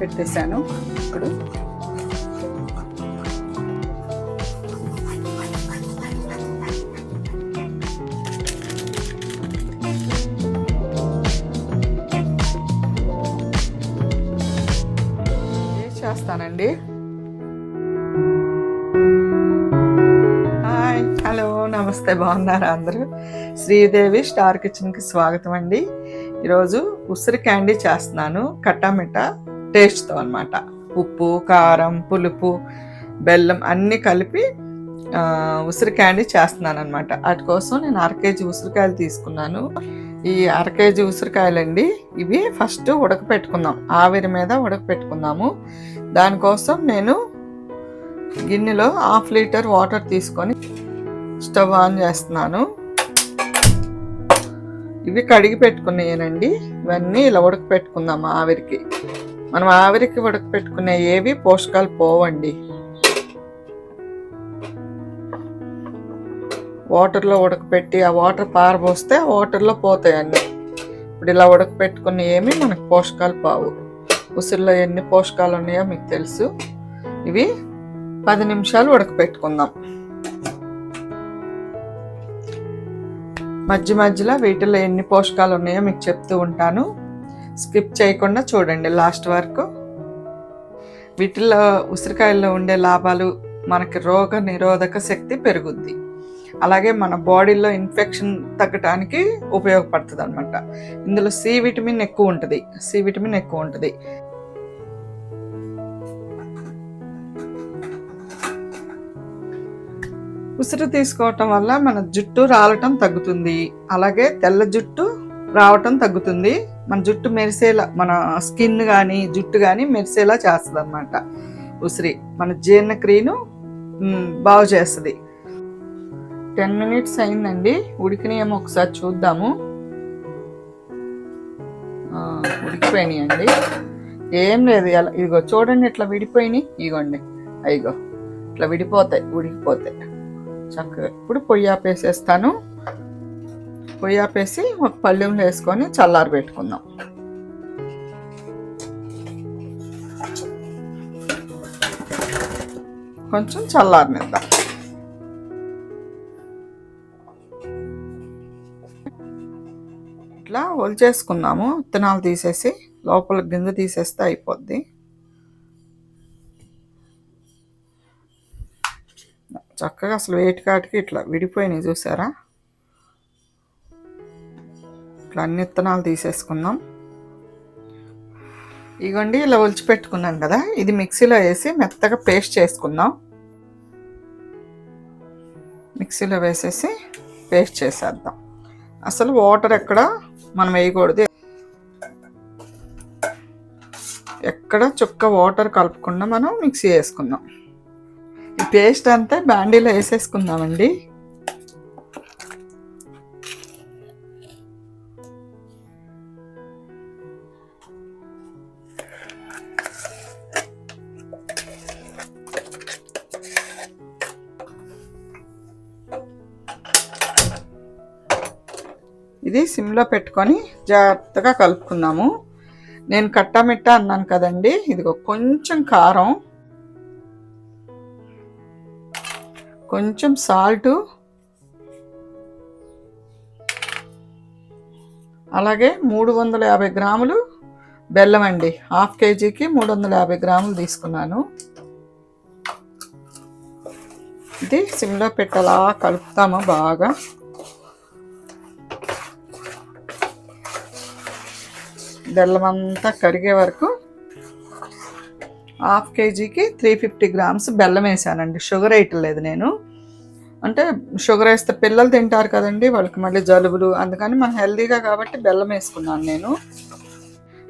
పెట్టేశాను. ఇప్పుడు చేస్తానండి? హాయ్ హలో నమస్తే బాగున్నారా అందరూ? శ్రీదేవి స్టార్ కిచెన్కి స్వాగతం అండి. ఈరోజు ఉసిరి క్యాండీ చేస్తున్నాను కట్టామిట టేస్ట్తో అనమాట ఉప్పు కారం పులుపు బెల్లం అన్నీ కలిపి ఉసిరికాయని ఉసిరి క్యాండీ చేస్తున్నాను అనమాట వాటి కోసం నేను అర కేజీ ఉసిరికాయలు తీసుకున్నాను. ఈ అర కేజీ ఉసిరికాయలండి ఇవి ఫస్ట్ ఉడకపెట్టుకుందాం. ఆవిరి మీద ఉడకపెట్టుకుందాము. దానికోసం నేను గిన్నెలో హాఫ్ లీటర్ వాటర్ తీసుకొని స్టవ్ ఆన్ చేస్తున్నాను. ఇవి కడిగి పెట్టుకున్నాయనండి. ఇవన్నీ ఇలా ఉడకపెట్టుకుందాం ఆవిరికి. మనం ఆవిరికి ఉడకపెట్టుకునే ఏవి పోషకాలు పోవండి. వాటర్లో ఉడకపెట్టి ఆ వాటర్ పారబోస్తే ఆ వాటర్లో పోతాయి అన్నీ ఇప్పుడు ఇలా ఉడకపెట్టుకున్న ఏమి మనకు పోషకాలు పావు. ఉసిరిలో ఎన్ని పోషకాలు ఉన్నాయో మీకు తెలుసు. ఇవి పది నిమిషాలు ఉడకపెట్టుకుందాం. మధ్య మధ్యలో వీటిలో ఎన్ని పోషకాలు ఉన్నాయో మీకు చెప్తూ ఉంటాను. స్కిప్ చేయకుండా చూడండి లాస్ట్ వరకు. వీటిల్లో ఉసిరికాయల్లో ఉండే లాభాలు మనకి రోగ నిరోధక శక్తి పెరుగుద్ది. అలాగే మన బాడీలో ఇన్ఫెక్షన్ తగ్గటానికి ఉపయోగపడుతుంది అనమాట ఇందులో సి విటమిన్ ఎక్కువ ఉంటుంది. సి విటమిన్ ఎక్కువ ఉంటుంది. ఉసిరి తీసుకోవటం వల్ల మన జుట్టు రాలటం తగ్గుతుంది. అలాగే తెల్ల జుట్టు రావటం తగ్గుతుంది. మన జుట్టు మెరిసేలా మన స్కిన్ కానీ జుట్టు కానీ మెరిసేలా చేస్తుంది అనమాట ఉసిరి మన జీర్ణక్రియను బాగు చేస్తుంది. టెన్ మినిట్స్ అయిందండి. ఉడికినాయేమో ఒకసారి చూద్దాము. ఉడికిపోయినాయండి ఏం లేదు ఎలా ఇదిగో చూడండి ఇట్లా విడిపోయినాయి. ఇగోండి అయ్యగో ఇట్లా విడిపోతాయి ఉడికిపోతాయి. చక్కగా ఇప్పుడు పొయ్యి ఆపేసేస్తాను. పొయ్యి ఆపేసి ఒక పళ్ళెంలో వేసుకొని చల్లారి పెట్టుకుందాం. కొంచెం చల్లారనిద్దాం. ఇట్లా ఒలిచేసుకుందాము. విత్తనాలు తీసేసి లోపల గింజ తీసేస్తే అయిపోద్ది. చక్కగా అసలు వేటికాటికి ఇట్లా విడిపోయినాయి చూసారా? ఇట్లా అన్ని విత్తనాలు తీసేసుకుందాం. ఇగోండి ఇలా ఒలిచి పెట్టుకున్నాం కదా ఇది మిక్సీలో వేసి మెత్తగా పేస్ట్ చేసుకుందాం. మిక్సీలో వేసేసి పేస్ట్ చేసేద్దాం. అసలు వాటర్ ఎక్కడ మనం వేయకూడదు. ఎక్కడ చుక్క వాటర్ కలపకుండా మనం మిక్సీ వేసుకుందాం. ఈ పేస్ట్ అంతా బ్యాండీలో వేసేసుకుందామండి. ఇది సిమ్లో పెట్టుకొని జాగ్రత్తగా కలుపుకుందాము. నేను కట్టామిట్ట అన్నాను కదండి. ఇదిగో కొంచెం కారం కొంచెం సాల్ట్ అలాగే మూడు వందల యాభై గ్రాములు బెల్లం అండి. హాఫ్ కేజీకి మూడు వందల యాభై గ్రాములు తీసుకున్నాను. ఇది సిమ్లో పెట్టి అలా కలుపుతాము బాగా. బెల్లం అంతా కరిగే వరకు హాఫ్ కేజీకి త్రీ ఫిఫ్టీ గ్రామ్స్ బెల్లం వేసానండి. షుగర్ వేయట్లేదు నేను. అంటే షుగర్ వేస్తే పిల్లలు తింటారు కదండి వాళ్ళకి మళ్ళీ జలుబులు అందుకని మనం హెల్తీగా కాబట్టి బెల్లం వేసుకున్నాను నేను.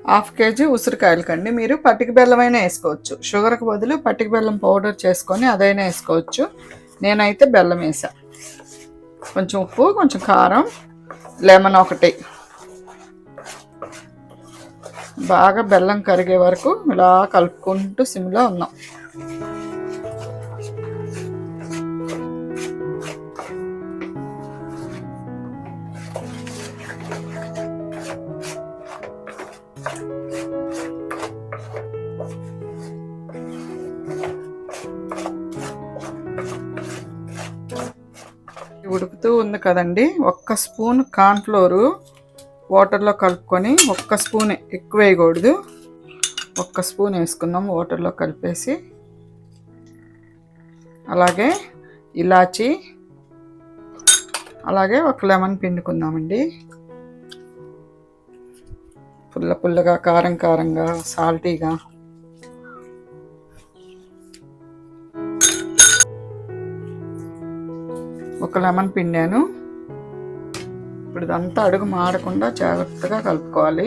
హాఫ్ కేజీ ఉసిరికాయలకండి మీరు పట్టిక బెల్లం అయినా వేసుకోవచ్చు. షుగర్కి బదులు పట్టిక బెల్లం పౌడర్ చేసుకొని అదైనా వేసుకోవచ్చు. నేనైతే బెల్లం వేసా. కొంచెం ఉప్పు కొంచెం కారం లెమన్ ఒకటి. బాగా బెల్లం కరిగే వరకు ఇలా కలుపుకుంటూ సిమ్లో ఉన్నాం. ఉడుకుతూ ఉంది కదండి. ఒక్క స్పూన్ కాన్ఫ్లోరు వాటర్లో కలుపుకొని ఒక్క స్పూన్ ఎక్కువ వేయకూడదు. ఒక్క స్పూన్ వేసుకుందాం వాటర్లో కలిపేసి. అలాగే ఇలాచి అలాగే ఒక లెమన్ పిండుకుందామండి. పుల్ల పుల్లగా కారం కారంగా సాల్టీగా. ఒక లెమన్ పిండాను. ఇప్పుడు ఇదంతా అడుగు మాడకుండా జాగ్రత్తగా కలుపుకోవాలి.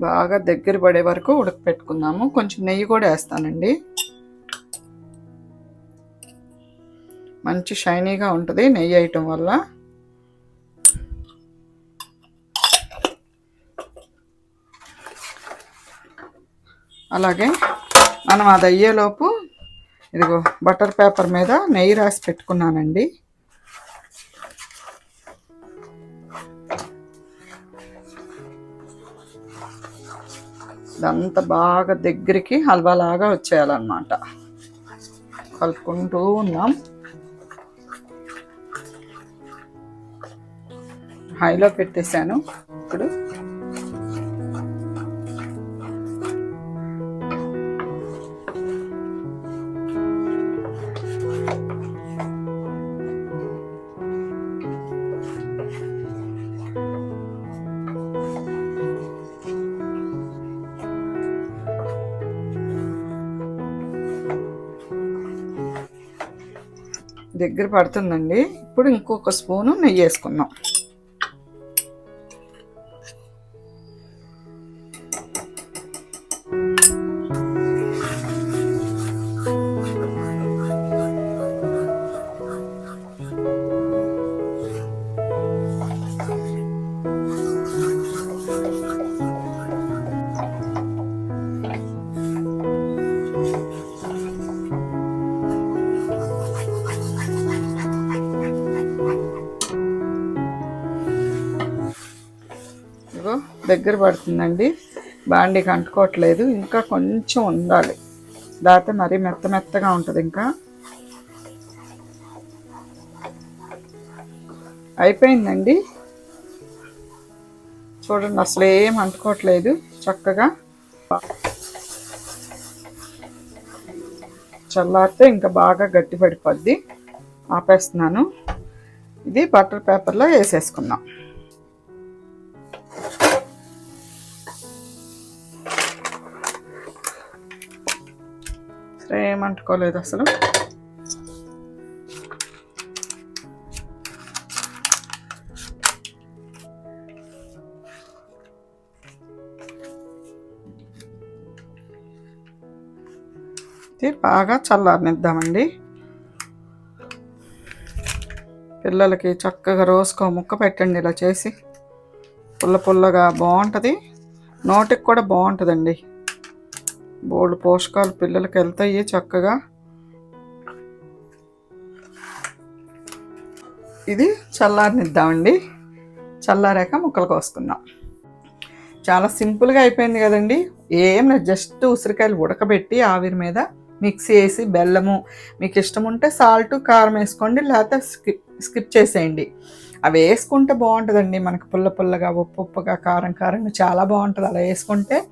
బాగా దగ్గర పడే వరకు ఉడకపెట్టుకుందాము. కొంచెం నెయ్యి కూడా వేస్తానండి. మంచి షైనీగా ఉంటుంది నెయ్యి వేయటం వల్ల. అలాగే మనం అది అయ్యేలోపు ఇదిగో బటర్ పేపర్ మీద నెయ్యి రాసి పెట్టుకున్నానండి. ఇదంతా బాగా దగ్గరికి హల్వాలాగా వచ్చేయాలన్నమాట. కలుపుకుంటూ ఉన్నాం. హైలో పెట్టేశాను. ఇప్పుడు దగ్గర పడుతుందండి. ఇప్పుడు ఇంకొక స్పూను నెయ్యి వేసుకుందాం దగ్గర పడుతుందండి. బాండీకి అంటుకోవట్లేదు ఇంకా కొంచెం ఉండాలి. దాతే మరీ మెత్త మెత్తగా ఉంటుంది ఇంకా. అయిపోయిందండి. చూడండి అసలు ఏం అంటుకోవట్లేదు. చక్కగా. చల్లారితే ఇంకా బాగా గట్టి పడిపోద్ది. ఆపేస్తున్నాను. ఇది బటర్ పేపర్లో వేసేసుకుందాం. సరే ఏమంటుకోలేదు అసలు. ఇది బాగా చల్లారనిద్దామండి. పిల్లలకి చక్కగా రోజుకో ముక్క పెట్టండి ఇలా చేసి. పుల్ల పుల్లగా బాగుంటుంది. నోటికి కూడా బాగుంటుందండి. బోల్డ్ పోషకాలు పిల్లలకి వెళ్తాయి చక్కగా. ఇది చల్లారనిద్దామండి. చల్లారాక ముక్కలు కోసుకుందాం. చాలా సింపుల్గా అయిపోయింది కదండి. ఏం లేదు జస్ట్ ఉసిరికాయలు ఉడకబెట్టి ఆవిరి మీద మిక్సీ వేసి బెల్లము మీకు ఇష్టం ఉంటే సాల్ట్ కారం వేసుకోండి లేకపోతే స్కిప్ స్కిప్ చేసేయండి. అవి వేసుకుంటే బాగుంటుందండి. మనకు పుల్ల పుల్లగా ఉప్పు ఉప్పుగా కారం కారంగా చాలా బాగుంటుంది. అలా వేసుకుంటే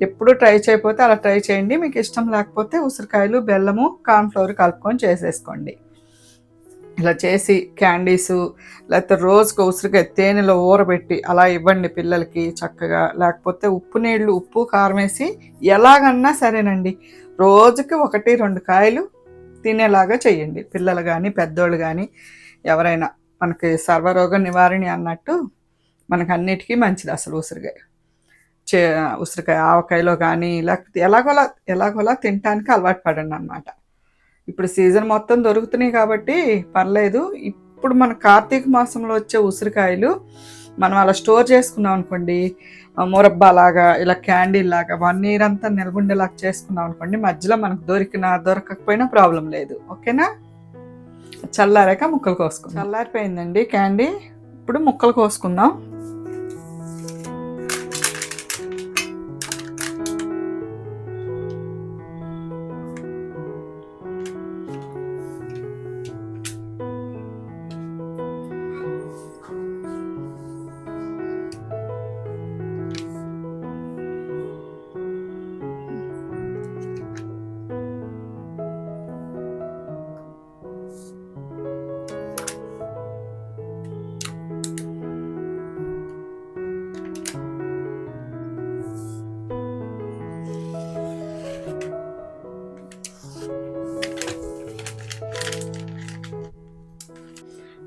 ఎప్పుడు ట్రై చేయకపోతే అలా ట్రై చేయండి. మీకు ఇష్టం లేకపోతే ఉసిరికాయలు బెల్లము కార్న్ఫ్లవర్ కలుపుకొని చేసేసుకోండి. ఇలా చేసి క్యాండీసు లేకపోతే రోజుకు ఉసిరికాయ తేనెలో ఊరబెట్టి అలా ఇవ్వండి పిల్లలకి చక్కగా. లేకపోతే ఉప్పు నీళ్ళు ఉప్పు కారం వేసి ఎలాగన్నా సరేనండి. రోజుకి ఒకటి రెండు కాయలు తినేలాగా చేయండి. పిల్లలు కానీ పెద్దోళ్ళు కానీ ఎవరైనా మనకి సర్వరోగ నివారణ అన్నట్టు మనకు అన్నిటికీ మంచిది అసలు ఉసిరికాయ. చే ఉసిరికాయ ఆవకాయలో కానీ లేకపోతే ఎలాగోలా ఎలాగోలా తినడానికి అలవాటు పడండి అనమాట ఇప్పుడు సీజన్ మొత్తం దొరుకుతున్నాయి కాబట్టి పర్లేదు. ఇప్పుడు మన కార్తీక మాసంలో వచ్చే ఉసిరికాయలు మనం అలా స్టోర్ చేసుకున్నాం అనుకోండి మురబ్బా లాగా ఇలా క్యాండీ లాగా వన్ ఇయర్ అంతా నిలబుండేలాగా చేసుకున్నాం అనుకోండి మధ్యలో మనకు దొరికినా దొరకకపోయినా ప్రాబ్లం లేదు. ఓకేనా? చల్లారాక ముక్కలు కోసుకుందాం. చల్లారిపోయిందండి క్యాండీ. ఇప్పుడు ముక్కలు కోసుకుందాం.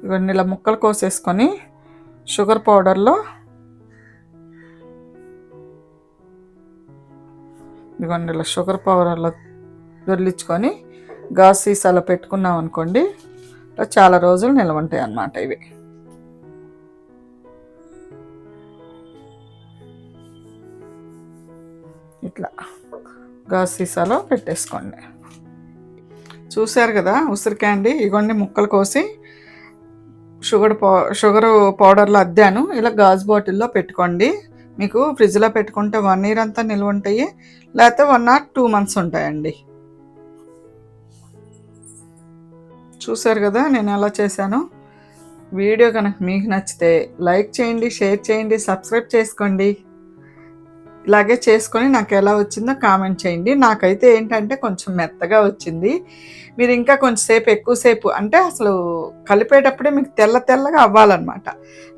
ఇవన్నీ ఇలా ముక్కలు కోసేసుకొని షుగర్ పౌడర్లో ఇదిగోండి ఇలా షుగర్ పౌడర్లో దొరిలించుకొని గాజు సీసాలో పెట్టుకున్నాం అనుకోండి చాలా రోజులు నిల్వ ఉంటాయి అన్నమాట ఇవి. ఇట్లా గాజు సీసాలో పెట్టేసుకోండి. చూశారు కదా ఉసిరికాయ అండి ఇగోండి ముక్కలు కోసి షుగర్ పౌ షుగర్ పౌడర్లో అద్దాను. ఇలా గాజు బాటిల్లో పెట్టుకోండి. మీకు ఫ్రిడ్జ్లో పెట్టుకుంటే వన్ ఇయర్ అంతా నిల్వ ఉంటాయి. లేకపోతే వన్ ఆర్ టూ మంత్స్ ఉంటాయండి. చూశారు కదా నేను ఎలా చేశాను? వీడియో కనుక మీకు నచ్చితే లైక్ చేయండి షేర్ చేయండి సబ్స్క్రైబ్ చేసుకోండి. ఇలాగే చేసుకొని నాకు ఎలా వచ్చిందో కామెంట్ చేయండి. నాకైతే ఏంటంటే కొంచెం మెత్తగా వచ్చింది. మీరు ఇంకా కొంచెంసేపు ఎక్కువసేపు అంటే అసలు కలిపేటప్పుడే మీకు తెల్ల తెల్లగా అవ్వాలన్నమాట.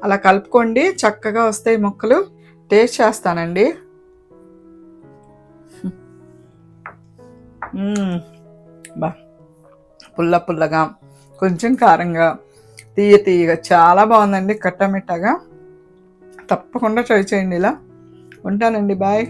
అలా కలుపుకోండి. చక్కగా వస్తాయి మొక్కలు. టేస్ట్ చేస్తానండి. బా. పుల్ల పుల్లగా కొంచెం కారంగా తీయ తీయగా. చాలా బాగుందండి. కట్టమిట్టగా. తప్పకుండా ట్రై చేయండి ఇలా. ఉంటానండి. బాయ్.